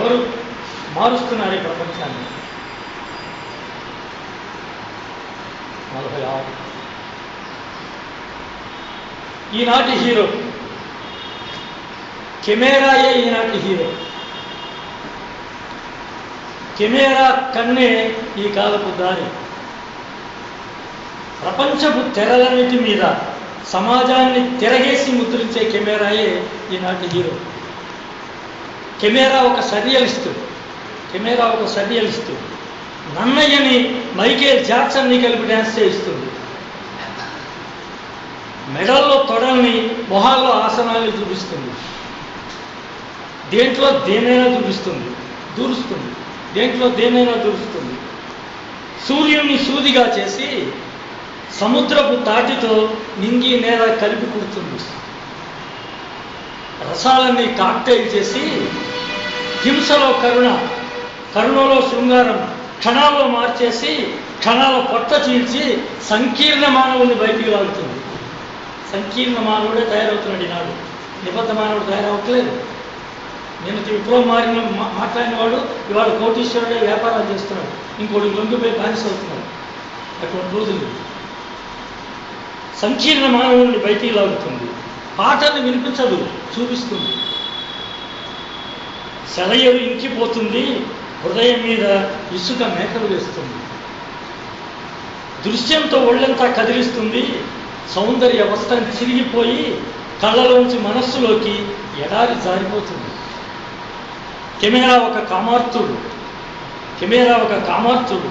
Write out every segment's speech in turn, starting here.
ఎవరు మారుస్తున్నారు ఈ ప్రపంచాన్ని? నలభై ఆరు ఈనాటి హీరో కెమెరాయే ఈనాటి హీరో. కెమెరా కన్నే ఈ కాలపు దారి. ప్రపంచపు తెరలన్నిటి మీద సమాజాన్ని తిరగేసి ముద్రించే కెమెరాయే ఈనాటి హీరో. కెమెరా ఒక సర్రియలిస్ట్. కెమెరా ఒక సర్రియలిస్ట్. నన్నయ్యని మైకేల్ జాక్సన్ని కలిపి డ్యాన్స్ చేయిస్తుంది. మెడల్లో తొడల్ని మొహాల్లో ఆసనాలు చూపిస్తుంది. దేంట్లో దేనైనా చూపిస్తుంది. దూరుస్తుంది. దేంట్లో దేనైనా దూరుస్తుంది. సూర్యుని సూదిగా చేసి సముద్రపు తాటితో నింగి నేల కలిపి కుడుతుంది రసాలన్నీ కాక్టైల్ చేసి హింసలో కరుణ కరుణలో శృంగారం క్షణాల్లో మార్చేసి క్షణాల పొట్ట చీల్చి సంకీర్ణ మానవుని బయటికి లాగుతుంది. సంకీర్ణ మానవుడే తయారవుతున్నాడు ఈనాడు. నిబద్ధ మానవుడు తయారవట్లేదు నేను విప్లవం మారిన మాట్లాడినవాడు ఇవాడు కోటీశ్వరుడే వ్యాపారాలు చేస్తున్నాడు. ఇంకోటి లొంగిపోయి బానిస అవుతున్నాడు. అటువంటి రోజులు సంకీర్ణ మానవుడిని బయటికి లాగుతుంది. పాటను వినిపించదు చూపిస్తుంది. సెలయలు ఇంకిపోతుంది హృదయం మీద ఇసుక మేకలు వేస్తుంది. దృశ్యంతో ఒళ్ళంతా కదిలిస్తుంది సౌందర్య వస్త్రం చిరిగిపోయి కళ్ళలోంచి మనస్సులోకి ఎడారి జారిపోతుంది. కెమెరా ఒక కామార్తుడు కెమెరా ఒక కామార్తుడు.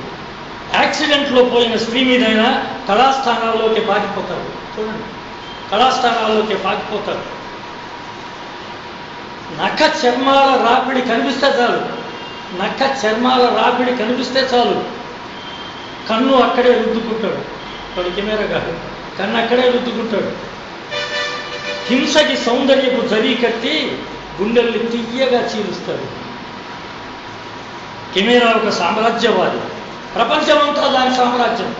యాక్సిడెంట్లో పోయిన స్త్రీ మీదైనా కళాస్థానాల్లోకి పాకిపోతారు చూడండి కళాస్థానాల్లోకి పాకిపోతారు నఖ చర్మాల రాపిడి కనిపిస్తే చాలు. నఖ చర్మాల రాపిడి కనిపిస్తే చాలు. కన్ను అక్కడే రుద్దుకుంటాడు. వాడి కెమెరా కాదు. కన్ను అక్కడే రుద్దుకుంటాడు. హింసకి సౌందర్యపు జరీ కట్టి గుండెల్ని తీయగా చీలుస్తాడు. కెమెరా ఒక సామ్రాజ్యవాది. ప్రపంచమంతా దాని సామ్రాజ్యం.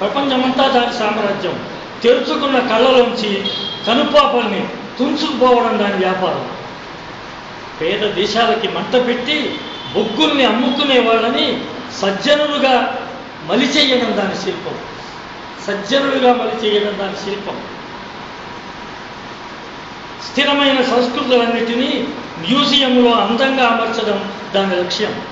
ప్రపంచమంతా దాని సామ్రాజ్యం. తెరుచుకున్న కళ్ళలోంచి కనుపాపల్ని తుంచుకుపోవడం దాని వ్యాపారం. పేద దేశాలకి మంట పెట్టి బొగ్గుల్ని అమ్ముకునే వాళ్ళని సజ్జనులుగా మలిచేయడం దాని శిల్పం. సజ్జనులుగా మలిచేయడం దాని శిల్పం. స్థిరమైన సంస్కృతులన్నిటినీ మ్యూజియంలో అందంగా అమర్చడం దాని లక్ష్యం.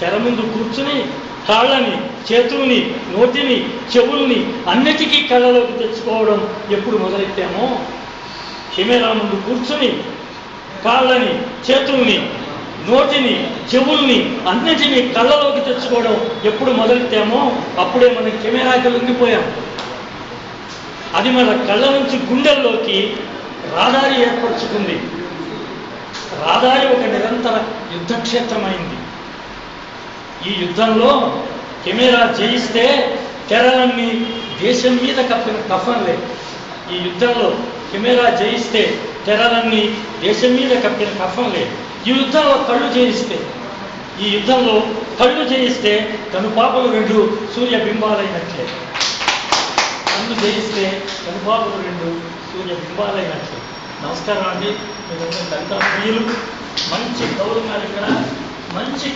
తెర ముందు కూర్చుని కాళ్ళని చేతుల్ని నోటిని చెవుల్ని అన్నిటికీ కళ్ళలోకి తెచ్చుకోవడం ఎప్పుడు మొదలెట్టామో కెమెరా ముందు కూర్చుని కాళ్ళని చేతుల్ని నోటిని చెవుల్ని అన్నిటినీ కళ్ళలోకి తెచ్చుకోవడం ఎప్పుడు మొదలెట్టామో అప్పుడే మనం కెమెరాకి లొంగిపోయాం అది మన కళ్ళ నుంచి గుండెల్లోకి రాదారి ఏర్పరచుకుంది. రాదారి ఒక నిరంతర యుద్ధక్షేత్రమైంది. ఈ యుద్ధంలో కెమెరా జయిస్తే తెరలన్నీ దేశం మీద కప్పిన కఫన్లే. ఈ యుద్ధంలో కెమెరా జయిస్తే తెరలన్నీ దేశం మీద కప్పిన లేదు. ఈ యుద్ధంలో కళ్ళు జయిస్తే ఈ యుద్ధంలో కళ్ళు జయిస్తే తను పాపలు రెండు సూర్య బింబాలైనట్లే. కళ్ళు జయిస్తే కనుపాపలు రెండు సూర్య బింబాలైనట్లే. నమస్కారం అండి. మీరు దళిత ప్రియులు మంచి గౌరవం ఇక్కడ మంచి